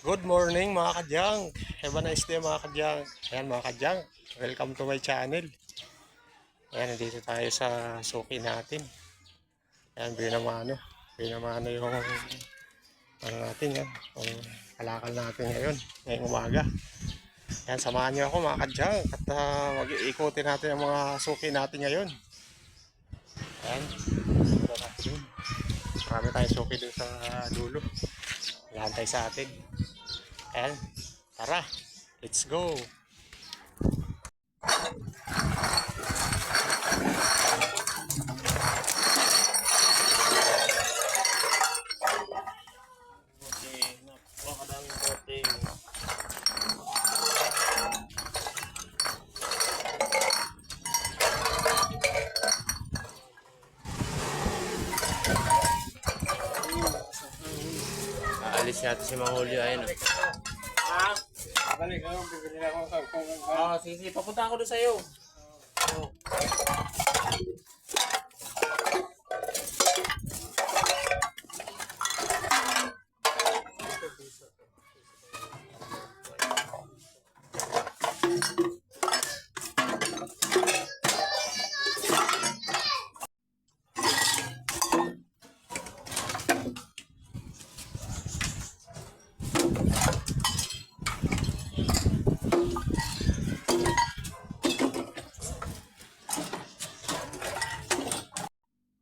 Good morning mga kadyang. Have a nice day mga kadyang. Ayan mga kadyang. Welcome to my channel. Ayan, nandito tayo sa suki natin. Ayan, binamano. Binamano yung ano natin yan. Yung kalakal natin ngayon. Ngayong umaga. Ayan, samahan niyo ako mga kadyang. At uh, mag-iikotin natin ang mga suki natin ngayon. Ayan. Marami tayong suki dun sa dulo. Hihantay sa atin. Ayan. Tara. Let's go. Aalis natin si Mang Julio, ayun. Ha? Balik ako, bibili ako Oo, sige, sige. Papunta ako doon sa'yo.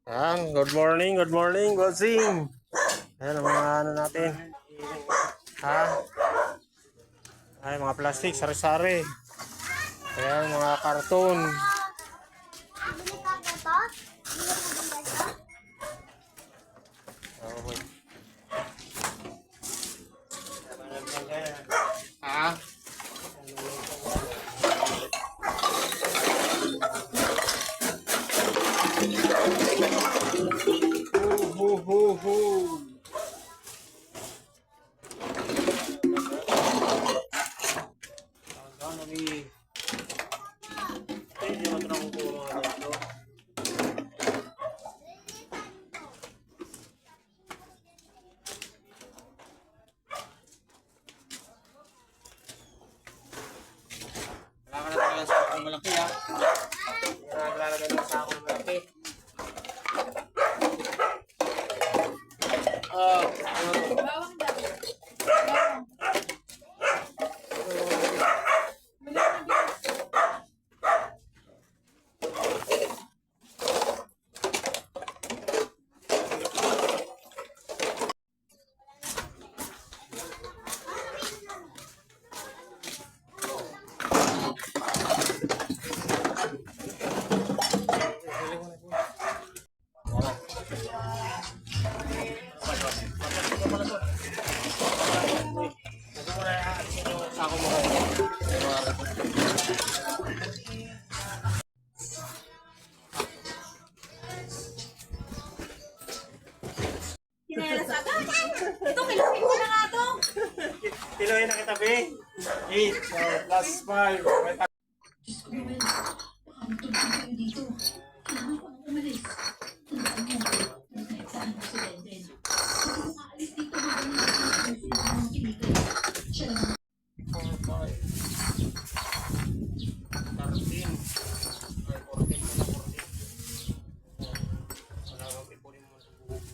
Ayan. Good morning. Good morning. Bossing. Ayan ang mga ano natin. Ha? Ay, mga plastic. Sari-sari. Ayan, mga karton. Bili ka ba to? Bili ka ba to? Okay. Ha? Hu hu hu. Ano ni... Ay, hindi naman ito nakukuha mga ganito. Wala ka na talaga sa akong malaki, ha? Wala ka lalagay ng sa Kinelas agad. Ito, kilusin ko na nga to. Kiloy na kita, be. 8 so, plus 5.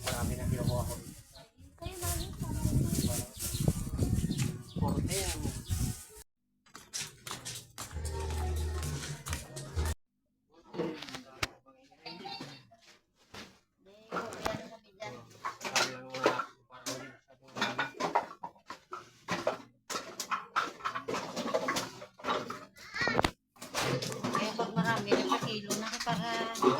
Marami na kinukuha ko. Kayo mami, 14. Eh, pag marami na sa kilo na para...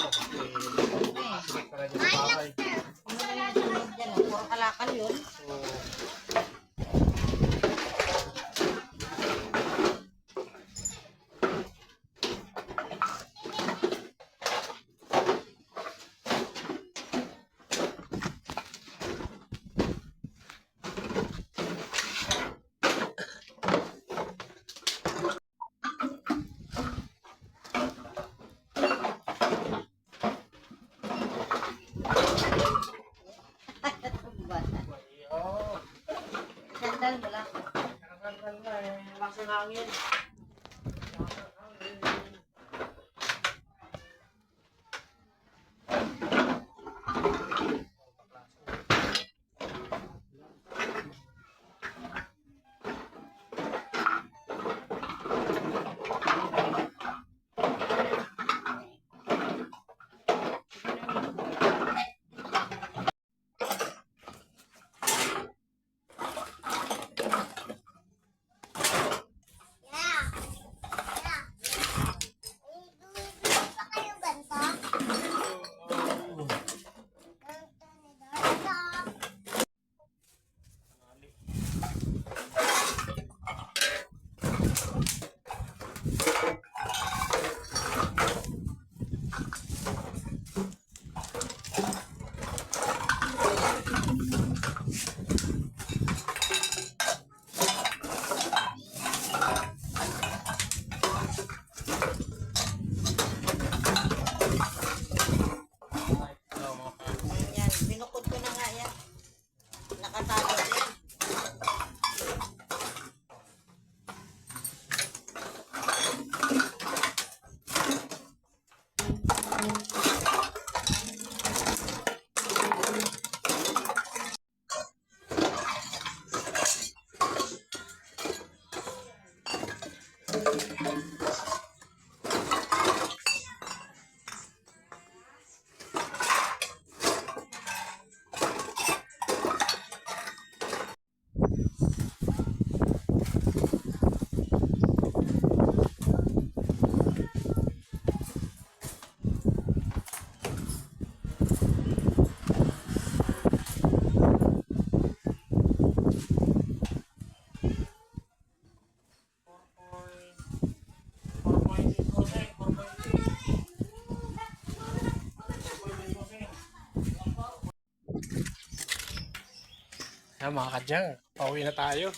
Ayan mga kadyang, pauwi na tayo.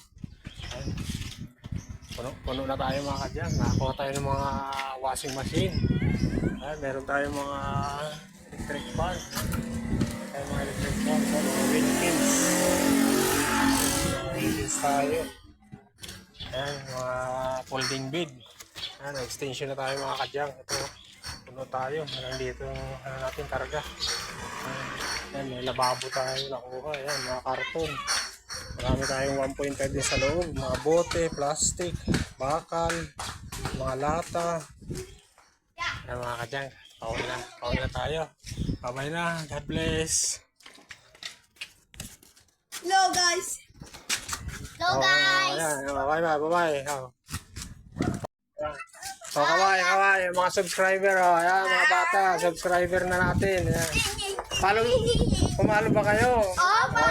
Ayan. Puno, puno na tayo mga kadyang. Nakakuha tayo ng mga washing machine. Ayan, meron tayo mga electric fan. Tayo mga electric fan. Ayan, mga. Mga Wilkins tayo. Ayan, mga folding bed. Ayan, extension na tayo mga kadyang. Ito, puno tayo. Meron dito, ano natin, karga. Ayan, Ayan, may lababo tayo nakuha. Ayan, mga karton. Marami tayong 1.5 din sa loob. Mga bote, plastic, bakal, mga lata. Ayan mga kadyang. Pauwi na. Pauwi na tayo. Bye na. God bless. Hello guys! Hello guys! Ayan, bye bye. Bye bye. Oh. So, kaway, kaway. Mga subscriber, oh. Ayan, mga bata. Subscriber na natin. Ayan. Follow, pumalo ba kayo? Opo!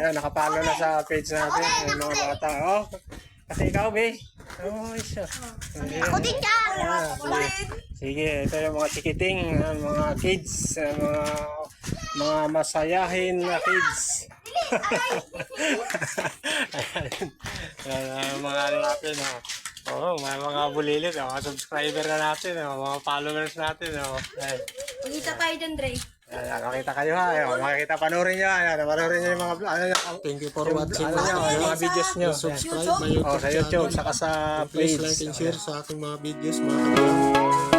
Ayan, nakapalo na sa page natin. Yung mga bata. Oh, kasi ikaw, be. Oh, siya. Ako din yan! Ah, sige. sige, ito yung mga chikiting, mga kids, mga mga masayahin na kids. Ayan. Mga ano natin, oh. Oo, mga mga bulilit, oh, mga subscriber na natin, oh, mga followers natin, oh. Ayan. Magkita tayo dyan, Dre. Ayan, makita kayo ha. Ayan, makita, panoorin nyo. Ayan, panoorin nyo yung mga, ano, Thank you for watching. ano nyo, yung mga videos nyo. Subscribe my YouTube Oh, sa YouTube, channel. saka sa Please like and share sa aking mga videos mga.